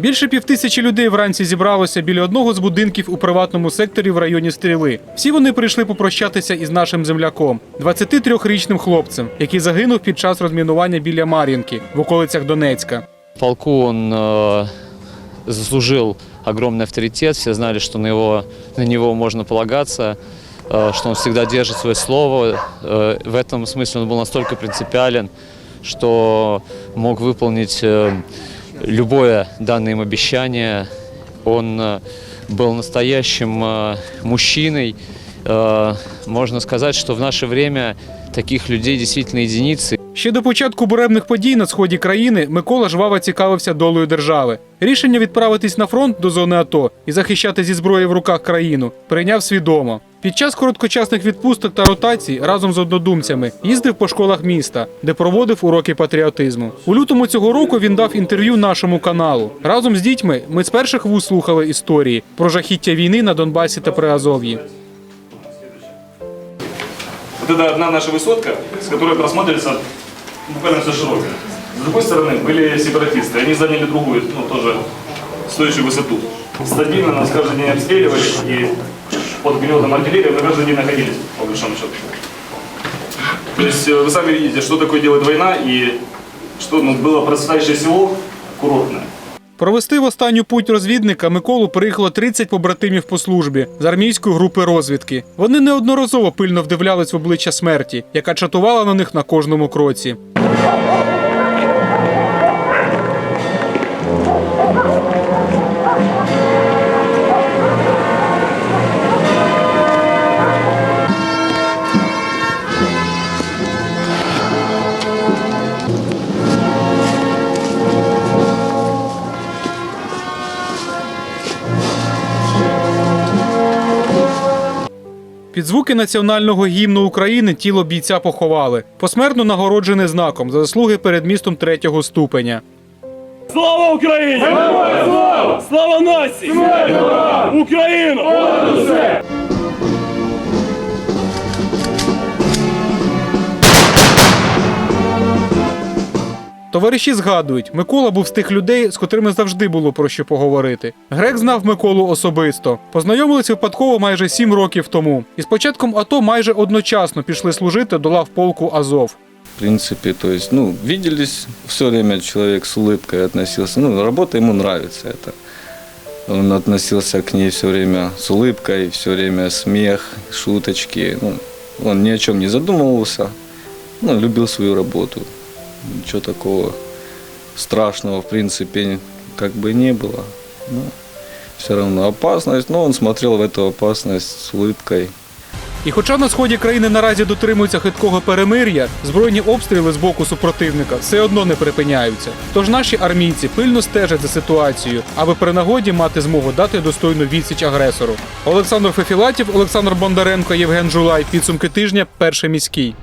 Більше півтисячі людей вранці зібралося біля одного з будинків у приватному секторі в районі Стріли. Всі вони прийшли попрощатися із нашим земляком, 23-річним хлопцем, який загинув під час розмінування біля Мар'їнки в околицях Донецька. В полку он э, заслужил огромный авторитет, все знали, что на, его, на него можно полагаться, э, что он всегда держит свое слово. Э, в этом смысле он был настолько принципиален, что мог выполнить э, любое данное им обещание. Он э, был настоящим э, мужчиной. Э, можно сказать, что в наше время таких людей действительно единицы. Ще до початку буремних подій на сході країни Микола жваво цікавився долею держави. Рішення відправитись на фронт до зони АТО і захищати зі зброєю в руках країну прийняв свідомо. Під час короткочасних відпусток та ротацій разом з однодумцями їздив по школах міста, де проводив уроки патріотизму. У лютому цього року він дав інтерв'ю нашому каналу. Разом з дітьми ми з перших вуз слухали історії про жахіття війни на Донбасі та Приазов'ї. Вот это одна наша высотка, с которой просматривается буквально все широкое. С другой стороны были сепаратисты, они заняли другую, ну тоже стоящую высоту. Стабильно нас каждый день обстреливали и под гнетом артиллерии мы каждый день находились, по большому счету. То есть э, вы сами видите, что такое делает война и что ну, было процветающее село курортное. Провести в останню путь розвідника Миколу приїхало 30 побратимів по службі з армійської групи розвідки. Вони неодноразово пильно вдивлялись в обличчя смерті, яка чатувала на них на кожному кроці. Під звуки національного гімну України тіло бійця поховали. Посмертно нагороджене знаком за заслуги перед містом третього ступеня. Слава Україні! Слава! Слава нації! Україну! Товариші згадують, Микола був з тих людей, з котрими завжди було про що поговорити. Грек знав Миколу особисто. Познайомились випадково майже сім років тому. І з початком АТО майже одночасно пішли служити до лав полку Азов. В принципе, то есть, ну, виделись, все время человек с улыбкой относился. Ну, работа ему нравится это. Он относился к ней все время с улыбкой, все время смех, шуточки. Ну, он ни о чем не задумывался. Ну, любил свою работу. Ничего такого страшного, в принципе, как бы не было. Ну, все равно опасность, но он смотрел в эту опасность с улыбкой. І хоча на сході країни наразі дотримуються хиткого перемир'я, збройні обстріли з боку супротивника все одно не припиняються. Тож наші армійці пильно стежать за ситуацією, аби при нагоді мати змогу дати достойну відсіч агресору. Олександр Фефілатів, Олександр Бондаренко, Євген Жулай. Підсумки тижня. Перший міський.